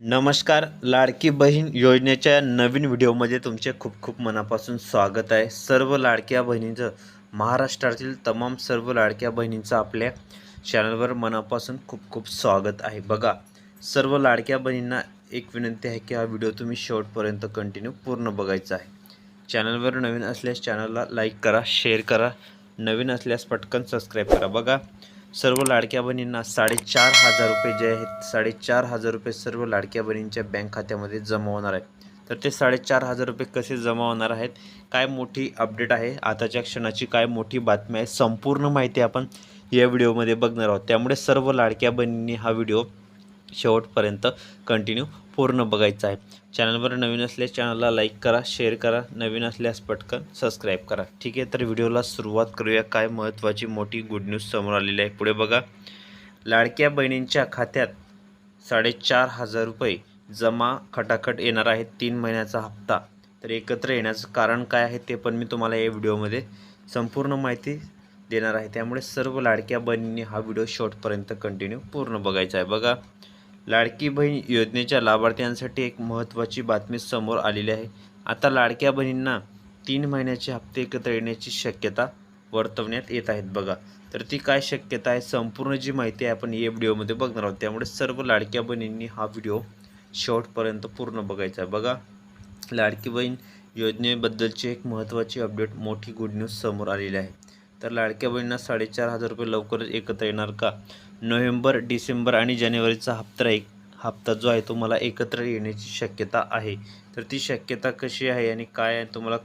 नमस्कार लाडकी बहीण योजनेच्या नवीन व्हिडिओमध्ये तुमचे खूप खूप मनापासून स्वागत आहे. सर्व लाडक्या बहिणींचं महाराष्ट्रातील तमाम सर्व लाडक्या बहिणींचं आपल्या चॅनलवर मनापासून खूप खूप स्वागत आहे. बघा सर्व लाडक्या बहिणींना एक विनंती आहे की हा व्हिडिओ तुम्ही शेवटपर्यंत कंटिन्यू पूर्ण बघायचा आहे. चॅनलवर नवीन असल्यास चॅनलला लाईक करा शेअर करा. नवीन असल्यास पटकन सबस्क्राईब करा. बघा सर्व लाडक्या बहिणींना साडेचार हजार रुपये जे आहेत साडेचार हजार रुपये सर्व लाडक्या बहिणींच्या बँक खात्यामध्ये जमा होणार आहे तर ते साडेचार हजार रुपये कसे जमा होणार आहेत काय मोठी अपडेट आहे आताच्या क्षणाची काय मोठी बातमी आहे संपूर्ण माहिती आपण या व्हिडिओमध्ये बघणार आहोत. त्यामुळे सर्व लाडक्या बहिणींनी हा व्हिडिओ शेवटपर्यंत कंटिन्यू पूर्ण बघायचा आहे. चॅनलवर नवीन असल्यास चॅनलला लाईक करा शेअर करा नवीन असल्यास पटकन सबस्क्राईब करा. ठीक आहे तर व्हिडिओला सुरुवात करूया. काय महत्त्वाची मोठी गुड न्यूज समोर आलेली आहे. पुढे बघा. लाडक्या बहिणींच्या खात्यात साडेचार हजार रुपये जमा खटाखट येणार आहे तीन महिन्याचा हप्ता. तर एकत्र येण्याचं कारण काय आहे ते पण मी तुम्हाला या व्हिडिओमध्ये संपूर्ण माहिती देणार आहे. त्यामुळे सर्व लाडक्या बहिणींनी हा व्हिडिओ शेवटपर्यंत कंटिन्यू पूर्ण बघायचा आहे. बघा. लाडकी बहीण योजनेच्या लाभार्थ्यांसाठी एक महत्त्वाची बातमी समोर आलेली आहे. आता लाडक्या बहिणींना तीन महिन्याचे हप्ते एकत्र येण्याची शक्यता वर्तवण्यात येत आहेत बघा. तर ती काय शक्यता आहे? संपूर्ण जी माहिती आहे आपण या व्हिडिओमध्ये बघणार आहोत. त्यामुळे सर्व लाडक्या बहिणींनी हा व्हिडिओ शेवटपर्यंत पूर्ण बघायचा आहे. बघा लाडकी बहीण योजनेबद्दलची एक महत्त्वाची अपडेट मोठी गुड न्यूज समोर आलेली आहे. तर लाडक्या बहिणींना साडेचार हजार रुपये लवकरच एकत्र येणार का? नोव्हेंबर डिसेंबर आणि जानेवारीचा हप्ता एक हप्ता जो आहे तो मला एकत्र येण्याची शक्यता आहे. तर ती शक्यता कशी आहे आणि काय आहे? तुम्हाला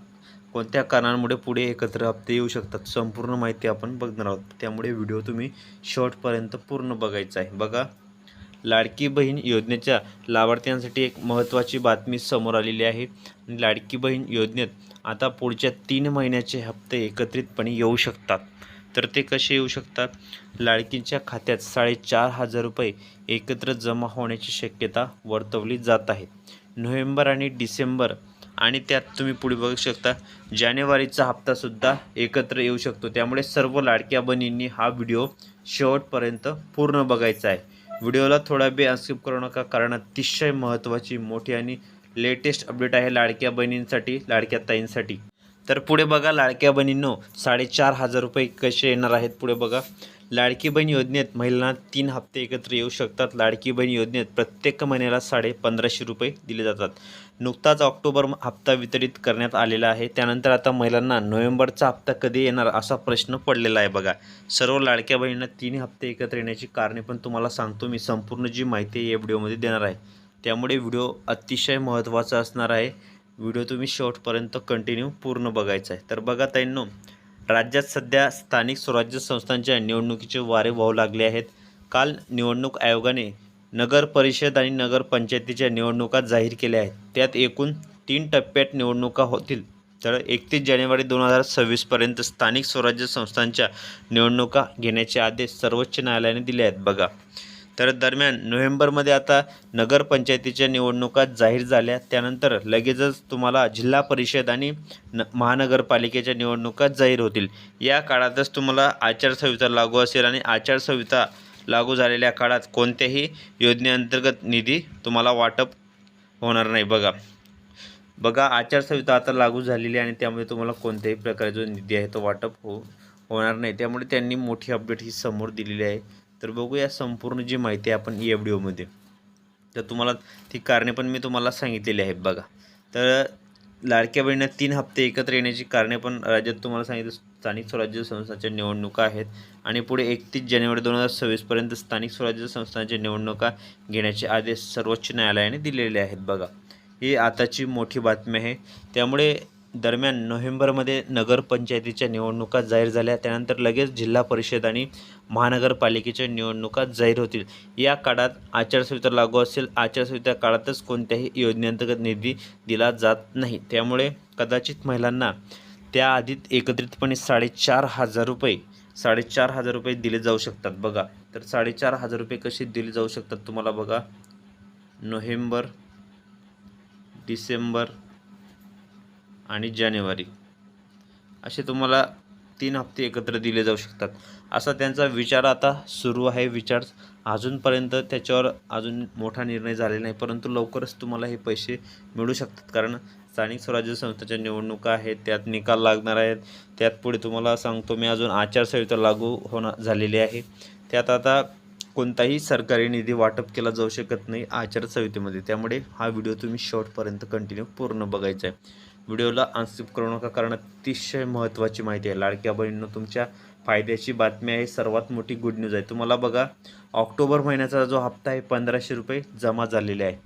कोणत्या कारणांमुळे पुढे एकत्र हप्ते येऊ शकतात? संपूर्ण माहिती आपण बघणार आहोत. त्यामुळे व्हिडिओ तुम्ही शॉर्टपर्यंत पूर्ण बघायचा आहे. बघा. लाडकी बहीण योजनेच्या लाभार्थ्यांसाठी एक महत्त्वाची बातमी समोर आलेली आहे. लाडकी बहीण योजनेत आता पुढच्या तीन महिन्याचे हप्ते एकत्रितपणे येऊ शकतात. तर ते कसे येऊ शकतात? लाडकींच्या खात्यात साडेचार हजार रुपये एकत्र जमा होण्याची शक्यता वर्तवली जात आहे. नोव्हेंबर आणि डिसेंबर आणि त्यात तुम्ही पुढे बघू शकता जानेवारीचा हप्तासुद्धा एकत्र येऊ शकतो. त्यामुळे सर्व लाडक्या बहिणींनी हा व्हिडिओ शेवटपर्यंत पूर्ण बघायचा आहे. व्हिडिओला थोडा बी अनस्किप करू नका कारण अतिशय महत्त्वाची मोठी आणि लेटेस्ट अपडेट आहे लाडक्या बहिणींसाठी लाडक्या ताईंसाठी. तर पुढे बघा लाडक्या बहिणींनो साडेचार हजार रुपये कसे येणार आहेत पुढे बघा. लाडकी बहीण योजनेत महिलांना तीन हप्ते एकत्र येऊ शकतात. लाडकी बहीण योजनेत प्रत्येक महिन्याला साडे पंधराशे रुपये दिले जातात. नुकताच ऑक्टोबर हप्ता वितरित करण्यात आलेला आहे. त्यानंतर आता महिलांना नोव्हेंबरचा हप्ता कधी येणार असा प्रश्न पडलेला आहे बघा. सर्व लाडक्या बहिणींना तीन हप्ते एकत्र येण्याची कारणे पण तुम्हाला सांगतो. मी संपूर्ण जी माहिती आहे या व्हिडिओमध्ये देणार आहे. त्यामुळे व्हिडिओ अतिशय महत्त्वाचा असणार आहे. व्हिडिओ तुम्ही शेवटपर्यंत कंटिन्यू पूर्ण बघायचा आहे. तर बघा ताईंनो राज्यात सध्या स्थानिक स्वराज्य संस्थांच्या निवडणुकीचे वारे वाहू लागले आहेत. काल निवडणूक आयोगाने नगर परिषद आणि नगरपंचायतीच्या निवडणुका जाहीर केल्या आहेत. त्यात एकूण तीन टप्प्यात निवडणुका होतील. तर एकतीस जानेवारी दोन हजार सव्वीसपर्यंत स्थानिक स्वराज्य संस्थांच्या निवडणुका घेण्याचे आदेश सर्वोच्च न्यायालयाने दिले आहेत. बघा. तर दरम्यान नोव्हेंबरमध्ये आता नगरपंचायतीच्या निवडणुका जाहीर झाल्या. त्यानंतर लगेचच तुम्हाला जिल्हा परिषद आणि न महानगरपालिकेच्या निवडणुका जाहीर होतील. या काळातच तुम्हाला आचारसंहिता लागू असेल आणि आचारसंहिता लागू झालेल्या काळात कोणत्याही योजनेअंतर्गत निधी तुम्हाला वाटप होणार नाही. बघा. बघा आचारसंहिता आता लागू झालेली आहे आणि त्यामुळे तुम्हाला कोणत्याही प्रकारे जो निधी आहे तो वाटप हो होणार नाही. त्यामुळे त्यांनी मोठी अपडेट ही समोर दिलेली आहे. तर बघूया संपूर्ण जी माहिती आहे आपण या व्हिडिओमध्ये तर तुम्हाला ती कारणे पण मी तुम्हाला सांगितलेली आहेत बघा. तर लाडक्या बहिणींना तीन हप्ते एकत्र येण्याची कारणे पण राज्यात तुम्हाला सांगितलं स्थानिक स्वराज्य संस्थांच्या निवडणुका आहेत आणि पुढे एकतीस जानेवारी दोन हजार सव्वीसपर्यंत स्थानिक स्वराज्य संस्थांच्या निवडणुका घेण्याचे आदेश सर्वोच्च न्यायालयाने दिलेले आहेत बघा. ही आताची मोठी बातमी आहे. त्यामुळे दरम्यान नोव्हेंबरमध्ये नगरपंचायतीच्या निवडणुका जाहीर झाल्या. त्यानंतर लगेच जिल्हा परिषद आणि महानगरपालिकेच्या निवडणुका जाहीर होतील. या काळात आचारसंहिता लागू असेल. आचारसंहिता काळातच कोणत्याही योजनेअंतर्गत निधी दिला जात नाही. त्यामुळे कदाचित महिलांना त्याआधीत एकत्रितपणे साडेचार हजार रुपये साडेचार हजार रुपये दिले जाऊ शकतात. बघा तर साडेचार हजार रुपये कसे दिले जाऊ शकतात तुम्हाला बघा. नोव्हेंबर डिसेंबर आणि जानेवारी. असे तुम्हाला तीन हप्ते एकत्र दिले जाऊ शकतात. असा त्यांचा विचार आता सुरू आहे. विचार अजूनपर्यंत त्याच्यावर अजून मोठा निर्णय झालेला नाही परंतु लवकरच तुम्हाला हे पैसे मिळू शकतात. कारण स्थानिक स्वराज्य संस्थेच्या निवडणुका आहेत त्यात निकाल लागणार आहेत. त्यात पुढे तुम्हाला सांगतो मी अजून आचारसंहिता लागू होणार झालेली आहे. त्यात आता कोणताही सरकारी निधी वाटप केला जाऊ शकत नाही आचारसंहितेमध्ये. त्यामुळे हा व्हिडिओ तुम्ही शॉर्टपर्यंत कंटिन्यू पूर्ण बघायचा आहे. व्हिडिओला अनस्किप करू नका कारण अतिशय महत्त्वाची माहिती आहे. लाडक्या बहिणीनं तुमच्या फायद्याची बातमी आहे. सर्वात मोठी गुड न्यूज आहे. तुम्हाला बघा ऑक्टोबर महिन्याचा जो हप्ता आहे पंधराशे रुपये जमा झालेले आहे.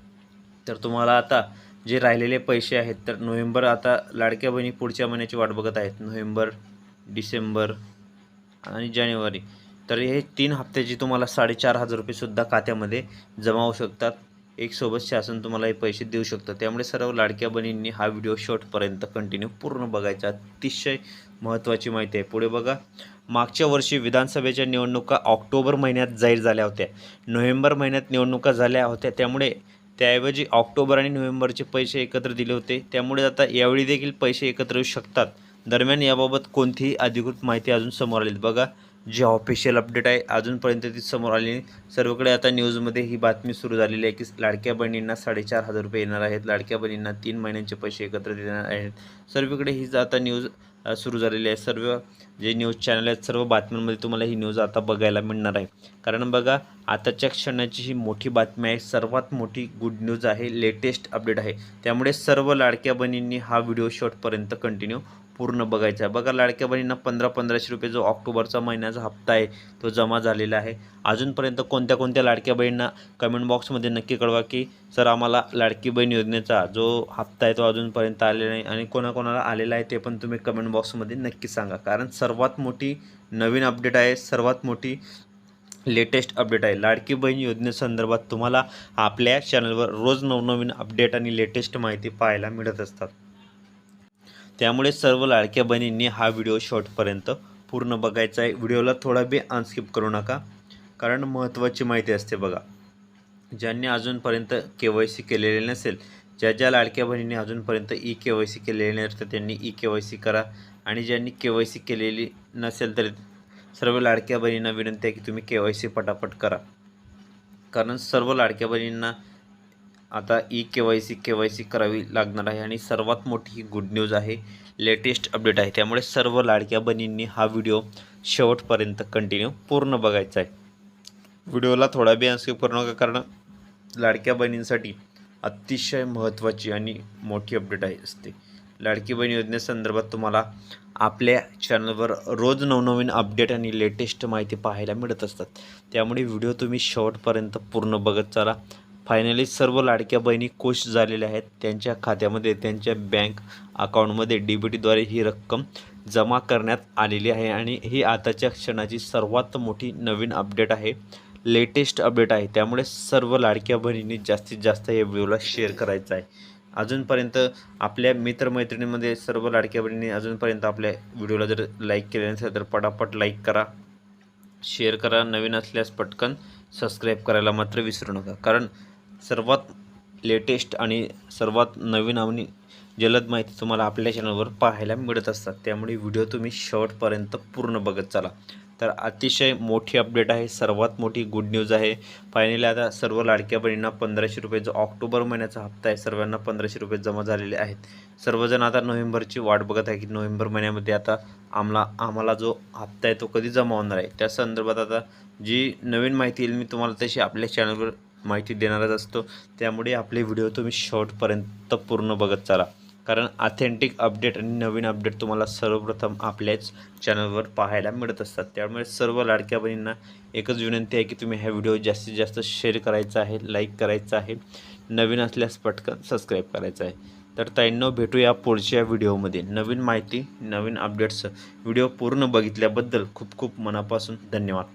तर तुम्हाला आता जे राहिलेले पैसे आहेत तर नोव्हेंबर आता लाडक्या बहिणी पुढच्या महिन्याची वाट बघत आहेत. नोव्हेंबर डिसेंबर आणि जानेवारी. तर हे तीन हप्त्याची तुम्हाला साडेचार हजार रुपयेसुद्धा खात्यामध्ये जमा होऊ शकतात. एक सोबत शासन तुम्हाला हे पैसे देऊ शकतं. त्यामुळे सर्व लाडक्या बहिणींनी हा व्हिडिओ शॉर्टपर्यंत कंटिन्यू पूर्ण बघायचा. अतिशय महत्त्वाची माहिती आहे. पुढे बघा. मागच्या वर्षी विधानसभेच्या निवडणुका ऑक्टोबर महिन्यात जाहीर झाल्या होत्या. नोव्हेंबर महिन्यात निवडणुका झाल्या होत्या. त्यामुळे त्याऐवजी ऑक्टोबर आणि नोव्हेंबरचे पैसे एकत्र दिले होते. त्यामुळे आता यावेळी देखील पैसे एकत्र येऊ शकतात. दरम्यान याबाबत कोणतीही अधिकृत माहिती अजून समोर आली बघा. जी ऑफिशियल अपडेट आहे अजूनपर्यंत ती समोर आली नाही. सर्वकडे आता न्यूजमध्ये ही बातमी सुरू झालेली आहे की लाडक्या बहिणींना साडेचार हजार रुपये येणार आहेत. लाडक्या बहिणींना तीन महिन्यांचे पैसे एकत्र देणार आहेत. सर्वीकडे हीच आता न्यूज सुरू झालेली आहे. सर्व जे न्यूज चॅनल आहेत सर्व बातम्यांमध्ये तुम्हाला ही न्यूज आता बघायला मिळणार आहे. कारण बघा आताच्या क्षणाची ही मोठी बातमी आहे. सर्वात मोठी गुड न्यूज आहे लेटेस्ट अपडेट आहे. त्यामुळे सर्व लाडक्या बहिणींनी हा व्हिडिओ शॉर्टपर्यंत कंटिन्यू पूर्ण बघायचा आहे. बघा लाडक्या बहिणींना पंधरा पंधराशे रुपये जो ऑक्टोबरचा महिन्याचा हप्ता आहे तो जमा झालेला आहे. अजूनपर्यंत कोणत्या कोणत्या लाडक्या बहिणींना कमेंट बॉक्समध्ये नक्की कळवा की सर आम्हाला लाडकी बहीण योजनेचा जो हप्ता आहे तो अजूनपर्यंत आलेला नाही आणि कोणाकोणाला आलेला आहे ते पण तुम्ही कमेंट बॉक्समध्ये नक्की सांगा. कारण सर्वात मोठी नवीन अपडेट आहे सर्वात मोठी लेटेस्ट अपडेट आहे. लाडकी बहीण योजनेसंदर्भात तुम्हाला आपल्या चॅनलवर रोज नवनवीन अपडेट आणि लेटेस्ट माहिती पाहायला मिळत असतात. त्यामुळे सर्व लाडक्या बहिणींनी हा व्हिडिओ शॉर्टपर्यंत पूर्ण बघायचा आहे. व्हिडिओला थोडा बी अनस्किप करू नका कारण महत्त्वाची माहिती असते बघा. ज्यांनी अजूनपर्यंत के वाय सी केलेले नसेल ज्या ज्या लाडक्या बहिणींनी अजूनपर्यंत ई के वाय सी केलेली नसतं त्यांनी ई के वाय सी करा. आणि ज्यांनी के वाय सी केलेली नसेल तर सर्व लाडक्या बहिणींना विनंती आहे की तुम्ही के वाय सी पटापट करा. कारण सर्व लाडक्या बहिणींना आता e K Y C K Y C करावी लागणार आहे आणि सर्वात मोठी ही गुड न्यूज आहे लेटेस्ट अपडेट आहे. त्यामुळे सर्व लाडक्या बहिणींनी हा व्हिडिओ शेवटपर्यंत कंटिन्यू पूर्ण बघायचा आहे. व्हिडिओला थोडा बी अनस्किप करू नका कारण लाडक्या बहिणींसाठी अतिशय महत्त्वाची आणि मोठी अपडेट आहे असते. लाडकी बहीण योजनेसंदर्भात तुम्हाला आपल्या चॅनलवर रोज नवनवीन अपडेट आणि लेटेस्ट माहिती पाहायला मिळत असतात. त्यामुळे व्हिडिओ तुम्ही शेवटपर्यंत पूर्ण बघत चला. फायनली सर्व लाडक्या बहिणी खुश झालेल्या आहेत. त्यांच्या खात्यामध्ये त्यांच्या बँक अकाउंटमध्ये डी बी टीद्वारे ही रक्कम जमा करण्यात आलेली आहे आणि ही आताच्या क्षणाची सर्वात मोठी नवीन अपडेट आहे. लेटेस्ट अपडेट आहे. त्यामुळे सर्व लाडक्या बहिणींनी जास्तीत जास्त या व्हिडिओला शेअर करायचं आहे. अजूनपर्यंत आपल्या मित्रमैत्रिणीमध्ये सर्व लाडक्या बहिणींनी अजूनपर्यंत आपल्या व्हिडिओला जर लाईक केले नसेल तर पटापट लाईक करा. शेअर करा. नवीन असल्यास पटकन सबस्क्राईब करायला मात्र विसरू नका. कारण सर्वात लेटेस्ट आणि सर्वात नवीन आणि जलद माहिती तुम्हाला आपल्या चॅनलवर पाहायला मिळत असतात. त्यामुळे व्हिडिओ तुम्ही शेवटपर्यंत पूर्ण बघत चाला. तर अतिशय मोठी अपडेट आहे. सर्वात मोठी गुड न्यूज आहे. फायनली आता सर्व लाडक्या बहिणींना पंधराशे रुपये जो ऑक्टोबर महिन्याचा हप्ता आहे सर्वांना पंधराशे रुपये जमा झालेले आहेत. सर्वजण आता नोव्हेंबरची वाट बघत आहे की नोव्हेंबर महिन्यामध्ये आता आम्हाला आम्हाला जो हप्ता आहे तो कधी जमा होणार आहे? त्या संदर्भात आता जी नवीन माहिती येईल मी तुम्हाला तशी आपल्या चॅनलवर माहिती देणारच असतो. त्यामुळे आपले व्हिडिओ तुम्ही शॉर्टपर्यंत पूर्ण बघत चाला. कारण ऑथेंटिक अपडेट आणि नवीन अपडेट तुम्हाला सर्वप्रथम आपल्याच चॅनलवर पाहायला मिळत असतात. त्यामुळे सर्व लाडक्या बहिणींना एकच विनंती आहे की तुम्ही हा व्हिडिओ जास्तीत जास्त शेअर करायचा आहे लाईक करायचा आहे. नवीन असल्यास पटकन सबस्क्राईब करायचं आहे. तर ताईंनो भेटूया पुढच्या व्हिडिओमध्ये. नवीन माहिती नवीन अपडेट्स व्हिडिओ पूर्ण बघितल्याबद्दल खूप खूप मनापासून धन्यवाद.